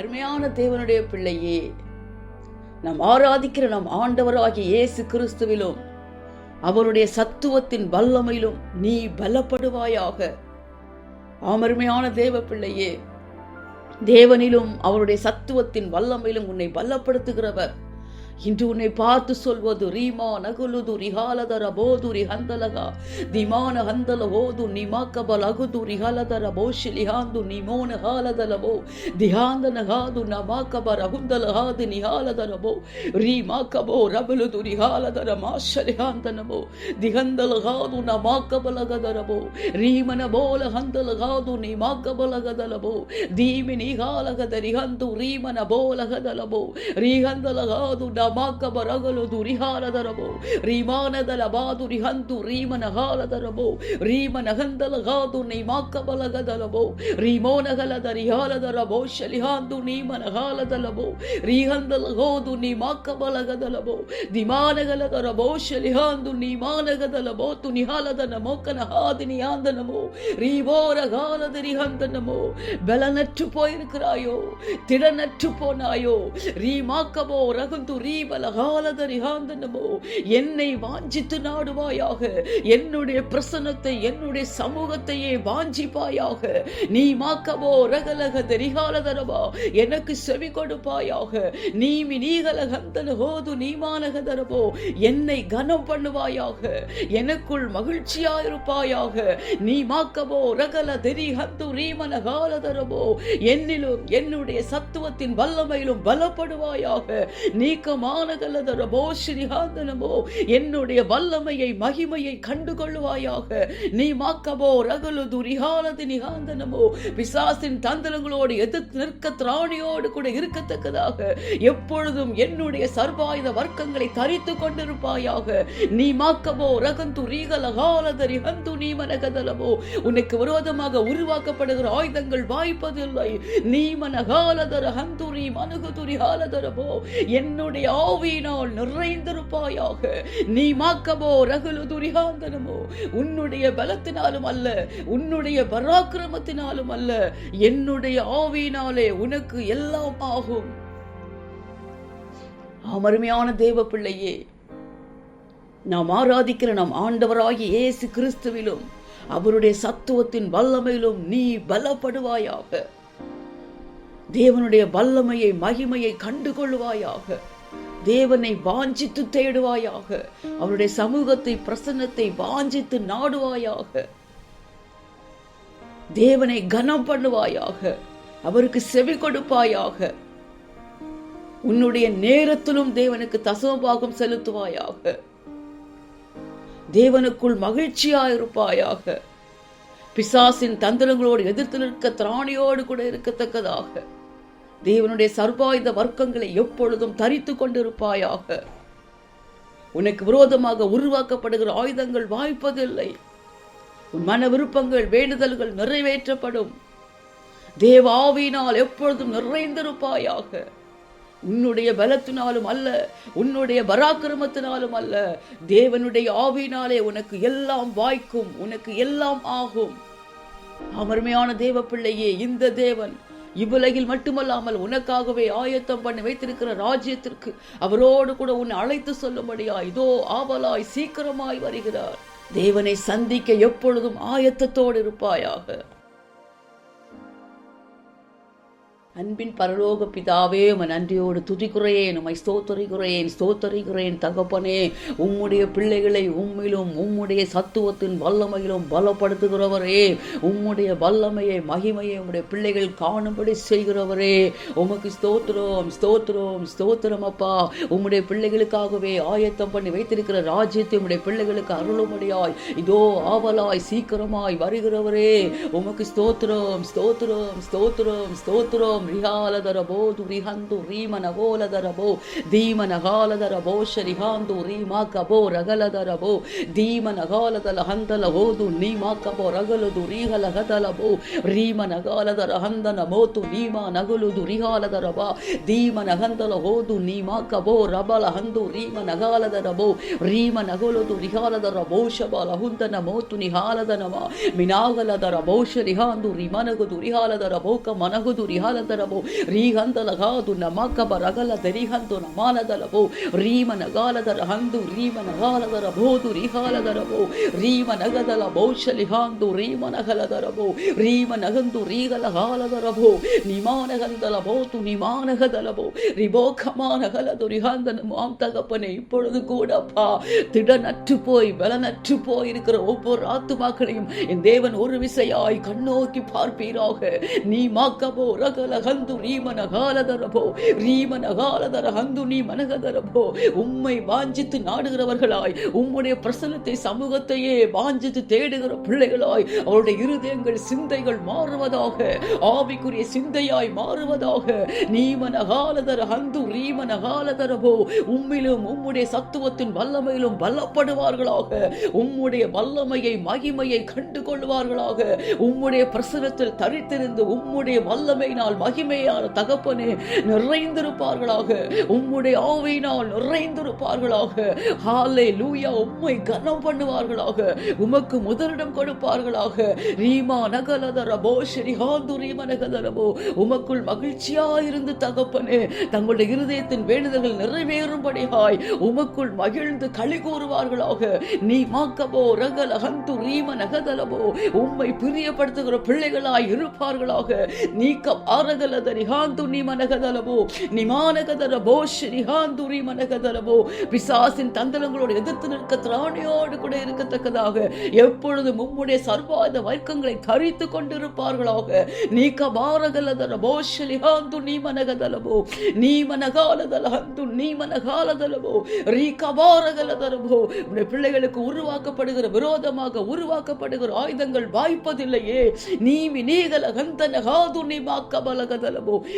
அருமையான தேவனுடைய பிள்ளையே நாம் ஆராதிக்கிற நம் ஆண்டவராகிய இயேசு கிறிஸ்துவிலும் அவருடைய சத்துவத்தின் வல்லமையிலும் நீ பலப்படுவாயாக. ஆமருமையான தேவ பிள்ளையே தேவனிலும் அவருடைய சத்துவத்தின் வல்லமையிலும் உன்னை பலப்படுத்துகிறவர். இன்று உன்னை பார்த்து சொல்வது ரீமா நகுலுது ரிஹாலதர போதுரி ஹந்தலகா திமான ஹந்தல ஓது நிமாக்கபல் அகுது ரிஹாலதர போஷி லிஹாந்து நிமோன ஹாலதல போ திஹாந்தன ஹாது நமாக்கபர் அகுந்தல ஹாது நிஹாலதர போ ரீமாக்கபோ ரபலுது ரிஹாலதர மாஷ லிஹாந்தன போ திஹந்தல ஹாது நமாக்கபல் அகதர போ ரீமன போல ஹந்தல ஹாது நிமாக்கபல் அகதல போ தீமி நிஹாலகத ரிஹந்து ரீமன போலகதல போ ரிஹந்தல ஹாது ந ಡಮಾಕ ಬರಗಲು ದುರಿಹಾಲದರಬೋ ರೀಮಾನದಲ ಬಾದು ರಿಹಂದು ರೀಮನ ಹಾಲದರಬೋ ರೀಮನ ಹಂದಲಗಾದು ನಿಮಾಕ ಬಲಗದಲಬೋ ರೀಮೋನಗಲದ ರಿಹಾಲದರಬೋ ಶಲಿಹಾಂದು ನೀಮನ ಹಾಲದಲಬೋ ರೀಹಂದಲಗೋದು ನಿಮಾಕ ಬಲಗದಲಬೋ ದಿಮಾನಗಲದರಬೋ ಶಲಿಹಾಂದು ನೀಮಾನಗದಲಬೋ ತು ನಿಹಾಲದನ ಮೋಕನ ಹಾದಿನಿ ಆಂದನಮೋ ರೀಬೋರ ಗಾಲದ ರಿಹಂದನಮೋ பலனற்று போயிருக்கிறாயோ திடனற்று போனாயோ ரீமாக்கமோ ரகுந்து ரீபலகாலத ரிகாந்தனமோ என்னை வாஞ்சித்து நாடுவாயாக என்னுடைய பிரசனத்தை என்னுடைய சமூகத்தையே வாஞ்சிப்பாயாக. நீ மாக்கவோ ரகலக தரிகாலதரவா எனக்கு செவி கொடுப்பாயாக. நீமி நீகலகந்தன ஹோது நீமானக தரவோ என்னை கனம் பண்ணுவாயாக. எனக்குள் மகிழ்ச்சியாயிருப்பாயாக நீ மாக்கவோ ரகல தெரிஹந்து ரீமன காலதரவோ என்னிலும் என்னுடைய சத்துவத்தின் வல்லமையிலும் பலப்படுவாயாக. நீக்கமா நீக்கமானகலதரபோ ஸ்ரீஹாந்தனமோ என்னுடைய வல்லமையை மகிமையை கண்டுகொள்ளுவாயாக. நீ மாக்கபோ ரகுலு துரிகாலது நிகாந்தனமோ பிசாசின் தந்திரங்களோடு எதிர்த்து நிற்க திராணியோடு கூட இருக்கத்தக்கதாக. எப்பொழுதும் என்னுடைய சர்வாயுத வர்க்கங்களை தரித்து கொண்டிருப்பாயாக. நீ மாக்கபோ ரகந்து ரீகலகாலதரி ஹந்து நீ மனகதலமோ உனக்கு விரோதமாக உருவாக்கப்படுகிற ஆயுதங்கள் வாய்ப்பதில்லை. நீ மனகாலதர ஹந்துரி மனுகுதுரி ஹாலதரமோ என்னுடைய ஆவியினால் நிறைந்திருப்பாயாக. நீ மாக்கமோ ரகுலு துரிகாந்தனமோ. உன்னுடைய பலத்தினாலும் அல்ல உன்னுடைய பராக்கிரமத்தினாலும் அல்ல என்னுடைய ஆவியினாலே உனக்கு எல்லாம் ஆகும். அமருமையான தேவ பிள்ளையே நாம் ஆராதிக்கிற நம் ஆண்டவராகி இயேசு கிறிஸ்துவிலும் அவருடைய சத்துவத்தின் வல்லமையிலும் நீ பலப்படுவாயாக. தேவனுடைய வல்லமையை மகிமையை கண்டுகொள்வாயாக. தேவனை வாஞ்சித்து தேடுவாயாக. அவருடைய சமூகத்தை பிரசன்னத்தை வாஞ்சித்து நாடுவாயாக. தேவனை கனம் பண்ணுவாயாக. அவருக்கு செவி கொடுப்பாயாக. உன்னுடைய நேரத்திலும் தேவனுக்கு தசமபாகம் செலுத்துவாயாக. தேவனுக்குள் மகிழ்ச்சியாயிருப்பாயாக. பிசாசின் தந்திரங்களோடு எதிர்த்து நிற்க திராணியோடு கூட இருக்கத்தக்கதாக. தேவனுடைய சர்வாயுத வர்க்கங்களை எப்பொழுதும் தரித்து கொண்டிருப்பாயாக. உனக்கு விரோதமாக உருவாக்கப்படுகிற ஆயுதங்கள் வாய்ப்பதில்லை. உன் மன விருப்பங்கள் வேண்டுதல்கள் நிறைவேற்றப்படும். தேவாவினால் எப்பொழுதும் நிறைந்திருப்பாயாக. உன்னுடைய பலத்தினாலும் அல்ல உன்னுடைய பராக்கிரமத்தினாலும் அல்ல தேவனுடைய ஆவினாலே உனக்கு எல்லாம் வாய்க்கும் உனக்கு எல்லாம் ஆகும். அமர்மையான தேவ பிள்ளையே இந்த தேவன் இவ்வுலகில் மட்டுமல்லாமல் உனக்காகவே ஆயத்தம் பண்ணி வைத்திருக்கிற ராஜ்யத்திற்கு அவரோடு கூட உன்னை அழைத்து சொல்லும்படியா? இதோ ஆவலாய் சீக்கிரமாய் வருகிறார். தேவனை சந்திக்க எப்பொழுதும் ஆயத்தத்தோடு இருப்பாயாக. அன்பின் பரலோக பிதாவே உமை நன்றியோடு துதிக்குறையேன் உமை ஸ்தோத்தரிக்குறையேன் ஸ்தோத்தரிக்குறையேன் தகப்பனே. உம்முடைய பிள்ளைகளை உம்மிலும் உம்முடைய சத்துவத்தின் வல்லமையிலும் பலப்படுத்துகிறவரே. உம்முடைய வல்லமையை மகிமையை உம்முடைய பிள்ளைகள் காணும்படி செய்கிறவரே. உமக்கு ஸ்தோத்திரம் ஸ்தோத்திரம் ஸ்தோத்திரம் அப்பா. உம்முடைய பிள்ளைகளுக்காகவே ஆயத்தம் பண்ணி வைத்திருக்கிற ராஜ்யத்தை உம்முடைய பிள்ளைகளுக்கு அருளும்படியாய் இதோ ஆவலாய் சீக்கிரமாய் வருகிறவரே. உமக்கு ஸ்தோத்திரம் ஸ்தோத்திரம் ஸ்தோத்திரம் ஸ்தோத்திரம். ರಿಹಾಲದರಬೋ ದುರಿಹಂದು ರೀಮನಗೋಲದರಬೋ ಧೀಮನಗಾಲದರಬೋ, ಶರಿಹಾಂದು ರೀಮಾಕಬೋ, ರಗಲದರಬೋ ಧೀಮನಗಾಲದಲ ಹಂದಲ ಹೋದು, ನೀಮಾಕಬೋ, ರಗಲುದು ರೀಹಲಗದಲಬೋ, ರೀಮನಗಾಲದರ ಹಂದನ ಮೋತು, ನೀಮ ನಗಲುದು ರಿಹಾಲದರಬ, ಧೀಮನಗಂದಲ ಹೋದು, ನೀಮಾಕಬೋ, ರಬಲ ಹಂದು ರೀಮ ನಗಾಲದರಬೋ ರೀಮ ನಗಲುದು ರಿಹಾಲದರ ಬೋಷಬಲ ಹುಂದನ ಮೋತು ನಿಹಾಲದನವ ಮಿನಾಗಲದರ ಬೋಷ ರಿಹಾಂದು ರಿಮನಗುದು ರಿಹಾಲದರ ಬೋಕ ಮನಗುದು ರಿಹಾಲದ ನಗಾಲದರಬೋ ರೀಹಂದಲಗಾದು ನಮಕಬ ರಗಲ ದರಿಹಂದು ನಮಾನದಲಬೋ ರೀಮ ನಗಾಲದರ ಹಂದು ರೀಮ ನಗಾಲದರ ಬೋದು ರಿಹಾಲದರಬೋ ರೀಮ ನಗದಲ ಬೌಶಲಿಹಾಂದು ರೀಮ ನಗಲದರಬೋ ರೀಮ ನಗಂದು ರೀಗಲ ಹಾಲದರಬೋ நிமானகந்தல போத்து நிமானகதலபோ ரிபோகமானகலது ரிகாந்தன மாம் தகப்பனே இப்பொழுது கூடப்பா திடனற்று போய் பலனற்று போய் இருக்கிற ஒவ்வொரு ஆத்துமாக்களையும் என் தேவன் ஒரு விசையாய் கண்ணோக்கி பார்ப்பீராக நீ மாக்கபோ ரகல ஹந்து ரீமன காலதரபோ ரீமன காலதர ஹந்து நீ மனகதரபோ உம்மை வாஞ்சித்து நாடுகிறவர்களாய் உம்முடைய பிரசனத்தை சமூகத்தையே வாஞ்சித்து தேடுகிற பிள்ளைகளாய் அவருடைய இருதயங்கள் சிந்தைகள் மாறுவதாக ஆவிக்குரிய சிந்தையாய் மாறுவதாக. நீமனகாலதர ஹந்து ரீமனகாலதரபோ உம்மிலும் உம்முடைய சத்துவத்தின் வல்லமையிலும் பலப்படுவார்களாக உம்முடைய வல்லமையை மகிமையை கண்டு கொள்வார்களாக உம்முடைய பிரசனத்தில் தரித்திருந்து உம்முடைய வல்லமையினால் மகிமையான தகப்பனே நிறைந்திருப்பார்களாக. உம்முடைய ஆவையினால் நிறைந்திருப்பார்களாக. ஹாலே லூயா உம்மை கனம் பண்ணுவார்களாக. உமக்கு முதலிடம் கொடுப்பார்களாக. ரீமா நகலதரபோ போஷரி ஹாந்து ரீம நகலதரபோ உமக்குள் மகிழ்ச்சியாயிருந்து தகப்பனே தங்களுடைய இருதயத்தின் வேண்டுதல்கள் நிறைவேறும்படியாய் உமக்குள் மகிழ்ந்து களி கூறுவார்களாக. நீ மாக்கபோ ரகல ஹந்து ரீம நகதலபோ உம்மை பிரியப்படுத்துகிற பிள்ளைகளாய் இருப்பார்களாக. நீக்க ஆரகலதரி ஹாந்து நீ மனகதலபோ நிமானகதர போஷ் நிஹாந்து ரீ மனகதலபோ பிசாசின் தந்திரங்களோடு எதிர்த்து நிற்க திராணியோடு கூட இருக்கத்தக்கதாக எப்பொழுதும் உம்முடைய சர்வாத வர்க்கங்களை தரித்து கொண்டிருப்பார்களாக நீக்க ಬಾರಗಲದರ ಬೋಷಲಿಹಾಂದು ನೀ ಮನಗದಲಬೋ ನೀ மனகாலதலஹந்து நீ மனகாலதலபோ ரீக பாரகலதரபோ உடைய பிள்ளைகளுக்கு உருவாக்கப்படுகிற விரோதமாக உருவாக்கப்படுகிற ஆயுதங்கள் வாய்ப்பதில்லையே நீமி நீகல கந்தன காது நீ மாக்கபலகதலபோ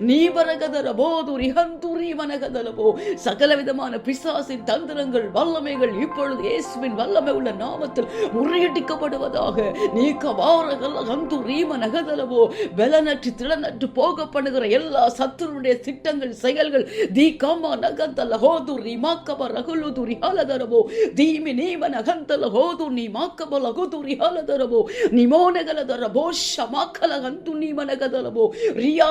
நீ பரகதர போது ரிஹந்து நீ மனகதலபோ சகல விதமான பிசாசின் தந்திரங்கள் வல்லமைகள் இப்பொழுது இயேசுவின் வல்லமை உள்ள நாமத்தில் முறியடிக்கப்படுவதாக நீக்க வாரகல கந்து ரீம நகதலபோ பலனற்று திறனற்று போக பண்ணுகிற எல்லா சத்துருடைய திட்டங்கள் செயல்கள் தீ காமா நகந்தல ஹோது ரி மாக்கப துரி ரிஹாலதரபோ தீமி நீம நகந்தல ஹோது நீ மாக்கப லகுது ரிஹாலதரபோ நிமோனகலதரபோ ஷமாக்கல ஹந்து நீமனகதலபோ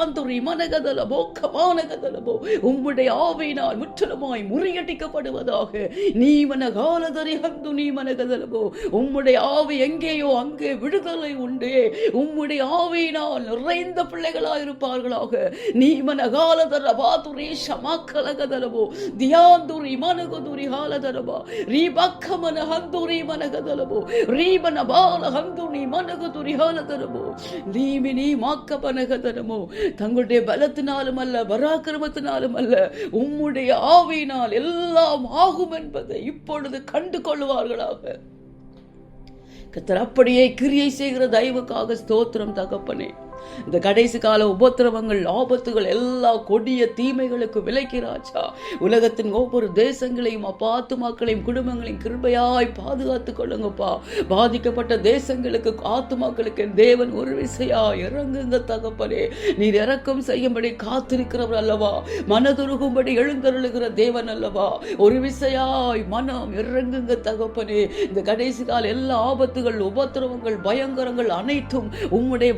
ரியாந்து ரிமனகதலபோ கமானகதலபோ உம்முடைய ஆவையினால் முற்றிலுமாய் முறியடிக்கப்படுவதாக நீமனகாலதரி ஹந்து நீமனகதலபோ உம்முடைய ஆவி எங்கேயோ அங்கே விடுதலை உண்டு உம்முடைய ஆவையினால் நிறைந்த பிள்ளைகளாக இருப்பார்களாக நீ மனகாலதர பாதுரி ஷமாக்கலகதலபோ தியாந்துரி மனகதுரி காலதரபா ரீ பக்கமன ஹந்துரி மனகதலபோ ரீபன பால ஹந்துனி மனகுதுரி ஹாலதரபோ நீமி நீ மாக்கபனகதரமோ தங்களுடைய பலத்தினாலும் அல்ல பராக்கிரமத்தினாலும் அல்ல உம்முடைய ஆவியினால் எல்லாம் ஆகும் என்பதை இப்பொழுது கண்டு கொள்வார்களாக கத்தர் அப்படியே கிரியை செய்கிற தயவுக்காக ஸ்தோத்திரம் தகப்பனே. இந்த கடைசி கால உபத்திரவங்கள் ஆபத்துகள் எல்லா கொடிய தீமைகளுக்கு விலைக்கிறாச்சா உலகத்தின் ஒவ்வொரு தேசங்களையும் அப்பாத்துமாக்களையும் குடும்பங்களையும் கிருபையாய் பாதுகாத்துக் கொள்ளுங்கப்பா. பாதிக்கப்பட்ட தேசங்களுக்கு ஆத்துமாக்களுக்கு மக்களுக்கு தேவன் ஒரு விசையா இறங்குங்க தகப்பனே. நீர் இறக்கம் செய்யும்படி காத்திருக்கிறவர் அல்லவா? மனதுருகும்படி எழுந்தருளுகிற தேவன் அல்லவா? ஒரு விசையாய் மனம் இறங்குங்க தகப்பனே. இந்த கடைசி கால எல்லா ஆபத்துகள் உபத்திரவங்கள் பயங்கரங்கள் அனைத்தும் உம்முடைய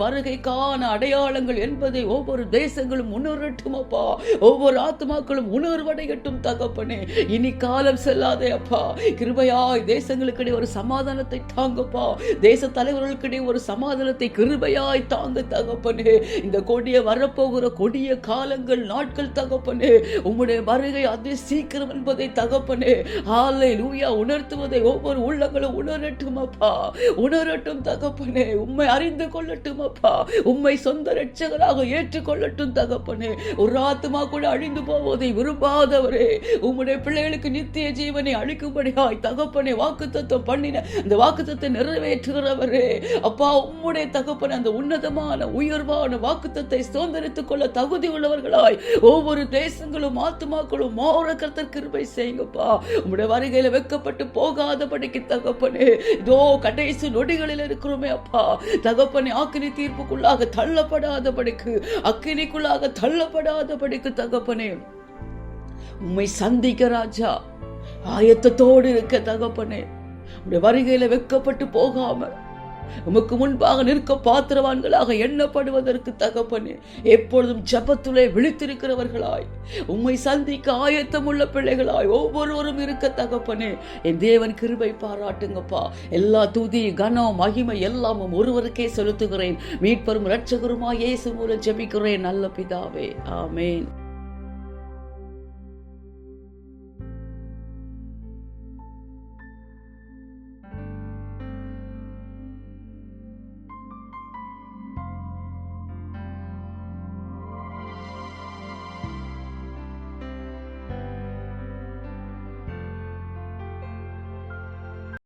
வருகைக்கான அடையாளங்கள் என்பதை ஒவ்வொரு தேசங்களும் உணரட்டும் அப்பா. ஒவ்வொரு ஆத்மாக்களும் உணர்வடையட்டும் தகப்பனே. இனி காலம் செல்லாதே அப்பா. கிருபையாய் தேசங்களுக்கிடையே ஒரு சமாதானத்தை தாங்கப்பா. தேச தலைவர்களுக்கிடையே ஒரு சமாதானத்தை கிருபையாய் தாங்க தகப்பனே. இந்த கொடிய வரப்போகிற கொடிய காலங்கள் நாட்கள் தகப்பனே. உம்முடைய வருகை அதி சீக்கிரம் என்பதை தகப்பனே. ஆலை லூயா உணர்த்துவதை ஒவ்வொரு உள்ளங்களும் உணரட்டும் அப்பா. உணரட்டும் தகப்பனே. உண்மை அறிந்து கொள்ளட்டும் அப்பா. உண்மை உம்மை சொந்த ரட்சகராக ஏற்றுக்கொள்ளட்டும் தகப்பனே. ஒரு ஆத்மா கூட அழிந்து போவதை விரும்பாதவரே. உம்முடைய பிள்ளைகளுக்கு நித்திய ஜீவனை அளிக்கும்படியாய் தகப்பனே வாக்குத்தத்தம் பண்ணின அந்த வாக்குத்தத்தை நிறைவேற்றுகிறவரே. அப்பா உம்முடைய தகப்பன் அந்த உன்னதமான உயர்வான வாக்குத்தத்தை சுதந்திரித்துக் கொள்ள தகுதி உள்ளவர்களாய் ஒவ்வொரு தேசங்களும் ஆத்துமாக்களும் மாற கர்த்தர் கிருபை செய்யுங்கப்பா. உம்முடைய வருகையில வெக்கப்பட்டு போகாதபடிக்கு தகப்பனே. இதோ கடைசி நொடிகளில் இருக்கிறோமே அப்பா. தகப்பனே ஆக்கினி தீர்ப்புக்குள்ளாக தள்ளப்படாதபடிக்கு அக்கினிக்குள்ளாக தள்ளப்படாதபடிக்கு தகப்பனே உம்மை சந்திக்க ராஜா ஆயத்தத்தோடு இருக்க தகப்பனே உடைய வருகையில வெக்கப்பட்டு போகாம உமக்கு முன்பாக நிற்க பாத்திரவான்களாக எண்ணப்படுவதற்கு தகப்பனே எப்பொழுதும் ஜபத்துலே விழித்திருக்கிறவர்களாய் உம்மை சந்திக்க ஆயத்தமுள்ள பிள்ளைகளாய் ஒவ்வொருவரும் இருக்க தகப்பனே என் தேவன் கிருபை பாராட்டுங்கப்பா. எல்லா துதி கனம் மகிமை எல்லாமும் ஒருவருக்கே செலுத்துகிறேன். மீட்பரும் இரட்சகருமாய் இயேசு மூலம் ஜெபிக்கிறேன் நல்ல பிதாவே. ஆமேன்.